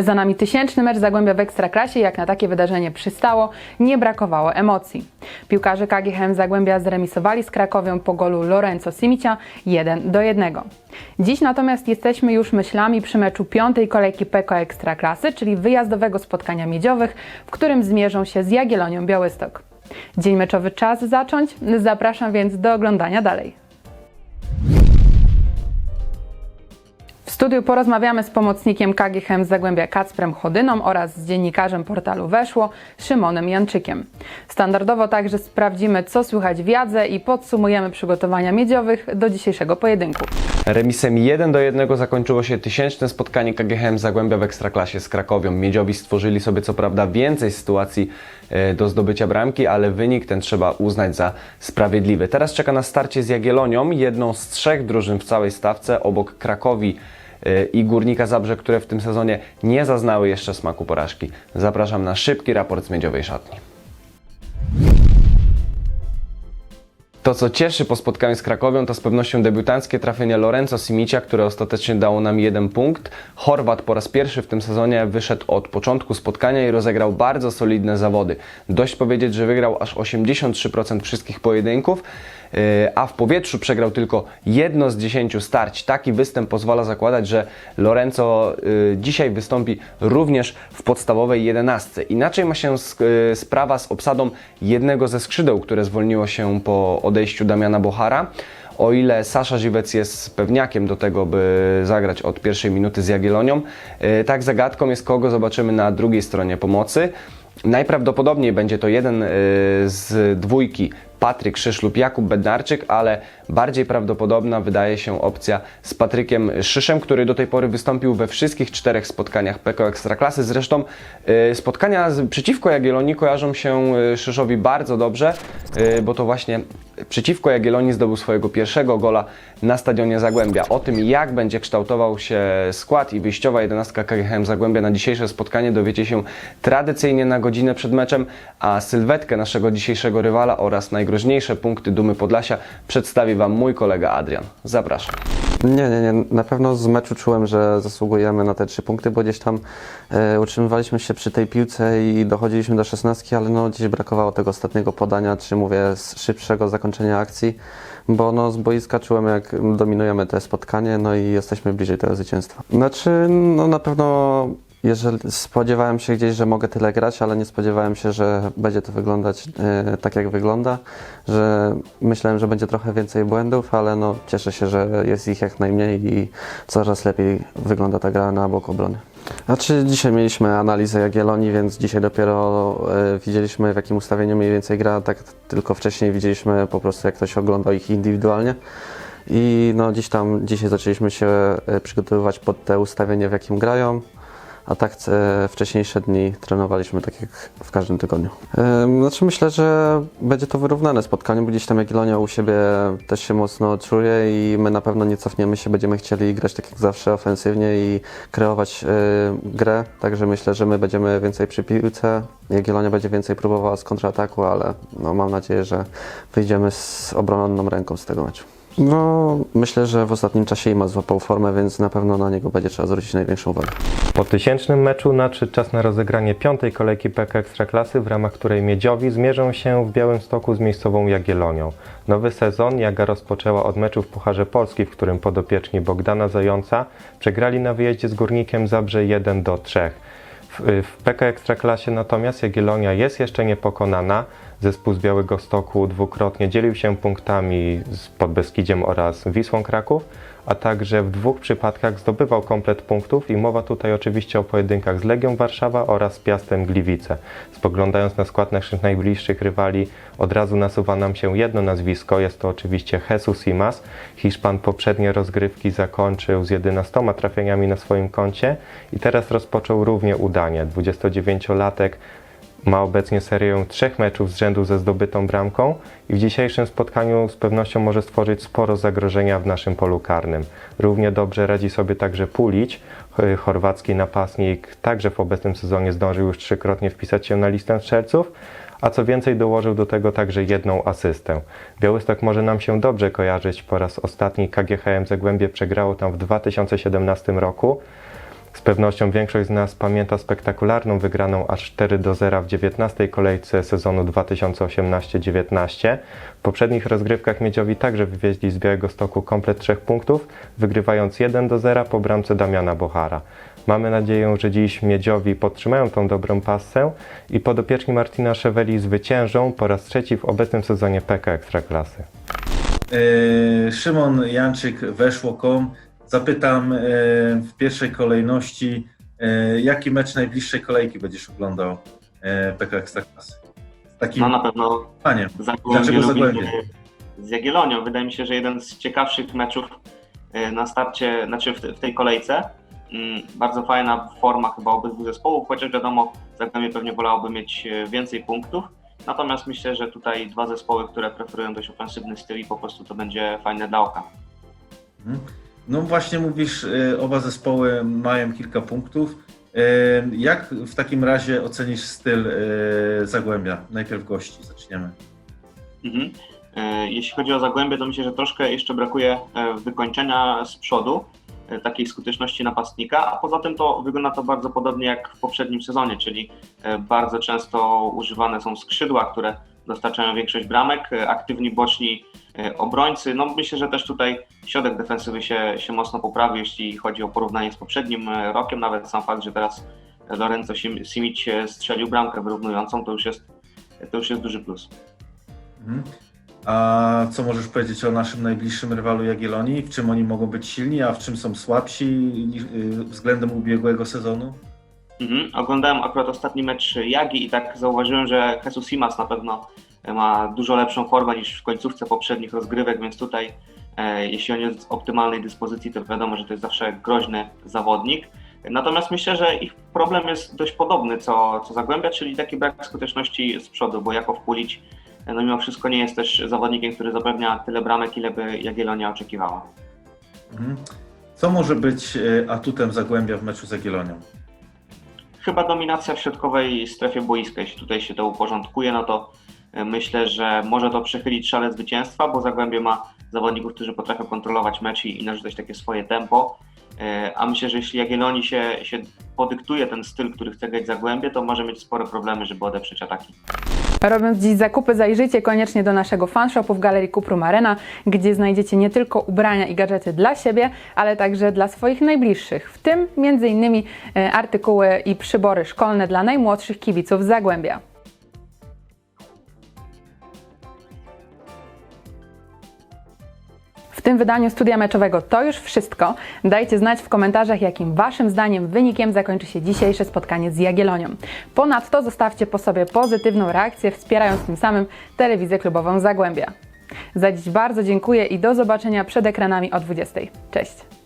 Za nami tysięczny mecz Zagłębia w Ekstraklasie. Jak na takie wydarzenie przystało, nie brakowało emocji. Piłkarze KGHM Zagłębia zremisowali z Krakowią po golu Lorenzo Simicia 1 do 1. Dziś natomiast jesteśmy już myślami przy meczu piątej kolejki PKO Ekstraklasy, czyli wyjazdowego spotkania miedziowych, w którym zmierzą się z Jagiellonią Białystok. Dzień meczowy czas zacząć, zapraszam więc do oglądania dalej. Studiu porozmawiamy z pomocnikiem KGHM z Zagłębia Kacprem Chodyną oraz z dziennikarzem portalu Weszło Szymonem Janczykiem. Standardowo także sprawdzimy, co słychać w Jadze i podsumujemy przygotowania miedziowych do dzisiejszego pojedynku. Remisem 1 do 1 zakończyło się tysięczne spotkanie KGHM Zagłębia w Ekstraklasie z Krakowią. Miedziowi stworzyli sobie co prawda więcej sytuacji e, do zdobycia bramki, ale wynik ten trzeba uznać za sprawiedliwy. Teraz czeka na starcie z Jagiellonią, jedną z trzech drużyn w całej stawce obok Krakowi e, i Górnika Zabrze, które w tym sezonie nie zaznały jeszcze smaku porażki. Zapraszam na szybki raport z miedziowej szatni. To, co cieszy po spotkaniu z Krakowią, to z pewnością debiutanckie trafienie Lorenzo Simicia, które ostatecznie dało nam jeden punkt. Chorwat po raz pierwszy w tym sezonie wyszedł od początku spotkania i rozegrał bardzo solidne zawody. Dość powiedzieć, że wygrał aż 83% wszystkich pojedynków, yy, a w powietrzu przegrał tylko jedno z 10 starć. Taki występ pozwala zakładać, że Lorenzo yy, dzisiaj wystąpi również w podstawowej 11. Inaczej ma się yy, sprawa z obsadą jednego ze skrzydeł, które zwolniło się po odejściu Damiana Bochara. O ile Sasza Żywec jest pewniakiem do tego, by zagrać od pierwszej minuty z Jagiellonią, yy, tak zagadką jest kogo zobaczymy na drugiej stronie pomocy. Najprawdopodobniej będzie to jeden yy, z dwójki Patryk Szysz lub Jakub Bednarczyk, ale bardziej prawdopodobna wydaje się opcja z Patrykiem Szyszem, który do tej pory wystąpił we wszystkich czterech spotkaniach PKO Ekstraklasy. Zresztą y, spotkania przeciwko Jagiellonii kojarzą się y, Szyszowi bardzo dobrze, y, bo to właśnie przeciwko Jagiellonii zdobył swojego pierwszego gola na stadionie Zagłębia. O tym, jak będzie kształtował się skład i wyjściowa jedenastka KGHM Zagłębia na dzisiejsze spotkanie dowiecie się tradycyjnie na godzinę przed meczem, a sylwetkę naszego dzisiejszego rywala oraz najgroźniejsze punkty Dumy Podlasia przedstawi Wam mój kolega Adrian. Zapraszam. Nie, nie, nie. Na pewno z meczu czułem, że zasługujemy na te trzy punkty, bo gdzieś tam e, utrzymywaliśmy się przy tej piłce i dochodziliśmy do szesnastki, ale no gdzieś brakowało tego ostatniego podania, czy mówię szybszego zakończenia akcji, bo no z boiska czułem jak dominujemy te spotkanie, no i jesteśmy bliżej tego zwycięstwa. Znaczy, no na pewno jeżeli spodziewałem się gdzieś, że mogę tyle grać, ale nie spodziewałem się, że będzie to wyglądać e, tak, jak wygląda, że myślałem, że będzie trochę więcej błędów, ale no cieszę się, że jest ich jak najmniej i coraz lepiej wygląda ta gra na bok obrony. Znaczy dzisiaj mieliśmy analizę Jagiellonii, więc dzisiaj dopiero e, widzieliśmy w jakim ustawieniu mniej więcej gra, tak tylko wcześniej widzieliśmy po prostu jak ktoś oglądał ich indywidualnie. I no dziś tam, dzisiaj zaczęliśmy się e, przygotowywać pod te ustawienie w jakim grają a tak e, wcześniejsze dni trenowaliśmy tak jak w każdym tygodniu. E, Znaczy myślę, że będzie to wyrównane spotkanie, bo gdzieś tam Jagiellonia u siebie też się mocno czuje i my na pewno nie cofniemy się, będziemy chcieli grać tak jak zawsze ofensywnie i kreować e, grę, także myślę, że my będziemy więcej przy piłce, Jagiellonia będzie więcej próbowała z kontrataku, ale no, mam nadzieję, że wyjdziemy z obronną ręką z tego meczu. No, myślę, że w ostatnim czasie Ima złapał formę, więc na pewno na niego będzie trzeba zwrócić największą uwagę. Po tysięcznym meczu nadszedł czas na rozegranie piątej kolejki PK Ekstraklasy, w ramach której Miedziowi zmierzą się w Białymstoku z miejscową Jagiellonią. Nowy sezon Jaga rozpoczęła od meczu w Pucharze Polski, w którym podopieczni Bogdana Zająca przegrali na wyjeździe z Górnikiem Zabrze 1 do 3. W, w PK Ekstraklasie natomiast Jagiellonia jest jeszcze niepokonana. Zespół z Białego Stoku dwukrotnie dzielił się punktami z Podbeskidziem oraz Wisłą Kraków, a także w dwóch przypadkach zdobywał komplet punktów i mowa tutaj oczywiście o pojedynkach z Legią Warszawa oraz Piastem Gliwice. Spoglądając na skład naszych najbliższych rywali, od razu nasuwa nam się jedno nazwisko, jest to oczywiście Jesus Imas. Hiszpan poprzednie rozgrywki zakończył z 11 trafieniami na swoim koncie i teraz rozpoczął równie udanie. 29-latek ma obecnie serię trzech meczów z rzędu ze zdobytą bramką i w dzisiejszym spotkaniu z pewnością może stworzyć sporo zagrożenia w naszym polu karnym. Równie dobrze radzi sobie także Pulić, ch- chorwacki napastnik, także w obecnym sezonie zdążył już trzykrotnie wpisać się na listę strzelców, a co więcej dołożył do tego także jedną asystę. Białystok może nam się dobrze kojarzyć, po raz ostatni KGHM Zagłębie przegrało tam w 2017 roku. Z pewnością większość z nas pamięta spektakularną wygraną aż 4 do 0 w 19 kolejce sezonu 2018-19. W poprzednich rozgrywkach Miedziowi także wywieźli z Białego Stoku komplet trzech punktów, wygrywając 1 do 0 po bramce Damiana Bochara. Mamy nadzieję, że dziś Miedziowi podtrzymają tą dobrą passę i podopieczni Martina Szeweli zwyciężą po raz trzeci w obecnym sezonie PK Ekstraklasy. E, Szymon Janczyk, weszło.com. Zapytam e, w pierwszej kolejności, e, jaki mecz najbliższej kolejki będziesz oglądał e, PK Ekstraklasy? Takim No na pewno. Zagłębie Dlaczego Zagłębie? z Jagiellonią. Wydaje mi się, że jeden z ciekawszych meczów e, na starcie, znaczy w, te- w tej kolejce. Mm, Bardzo fajna forma chyba obydwu zespołów, chociaż wiadomo, Zagłębie pewnie wolałoby mieć e, więcej punktów. Natomiast myślę, że tutaj dwa zespoły, które preferują dość ofensywny styl i po prostu to będzie fajne dla oka. Mhm. No właśnie mówisz, e, oba zespoły mają kilka punktów. E, Jak w takim razie ocenisz styl e, Zagłębia? Najpierw gości, zaczniemy. Mhm. Jeśli chodzi o Zagłębie, to myślę, że troszkę jeszcze brakuje wykończenia z przodu, takiej skuteczności napastnika, a poza tym to wygląda to bardzo podobnie jak w poprzednim sezonie, czyli bardzo często używane są skrzydła, które dostarczają większość bramek, e, aktywni boczni e, obrońcy. No myślę, że też tutaj środek defensywy się, się mocno poprawił, jeśli chodzi o porównanie z poprzednim e, rokiem, nawet sam fakt, że teraz Lorenzo Sim- Simic strzelił bramkę wyrównującą, to już jest, to już jest duży plus. Mhm. A co możesz powiedzieć o naszym najbliższym rywalu Jagiellonii? W czym oni mogą być silni, a w czym są słabsi y, względem ubiegłego sezonu? Mhm. Oglądałem akurat ostatni mecz Jagi i tak zauważyłem, że Jesus Simas na pewno ma dużo lepszą formę niż w końcówce poprzednich rozgrywek, więc tutaj e, jeśli on jest w optymalnej dyspozycji, to wiadomo, że to jest zawsze groźny zawodnik. Natomiast myślę, że ich problem jest dość podobny co, co Zagłębia, czyli taki brak skuteczności z przodu, bo Jakow Pulić e, no mimo wszystko nie jest też zawodnikiem, który zapewnia tyle bramek, ile by Jagiellonia oczekiwała. Mhm. Co może być atutem Zagłębia w meczu z Jagiellonią? Chyba dominacja w środkowej strefie boiska. Jeśli tutaj się to uporządkuje, no to e, myślę, że może to przechylić szale zwycięstwa, bo Zagłębie ma zawodników, którzy potrafią kontrolować mecz i narzucać takie swoje tempo. E, A myślę, że jeśli Jagiellonii się, się podyktuje ten styl, który chce grać Zagłębie, to może mieć spore problemy, żeby odeprzeć ataki. Robiąc dziś zakupy, zajrzyjcie koniecznie do naszego fanshopu w Galerii Kuprum Arena, gdzie znajdziecie nie tylko ubrania i gadżety dla siebie, ale także dla swoich najbliższych, w tym m.in. e, artykuły i przybory szkolne dla najmłodszych kibiców Zagłębia. W tym wydaniu studia meczowego to już wszystko. Dajcie znać w komentarzach, jakim Waszym zdaniem wynikiem zakończy się dzisiejsze spotkanie z Jagiellonią. Ponadto zostawcie po sobie pozytywną reakcję, wspierając tym samym telewizję klubową Zagłębia. Za dziś bardzo dziękuję i do zobaczenia przed ekranami o 20. Cześć!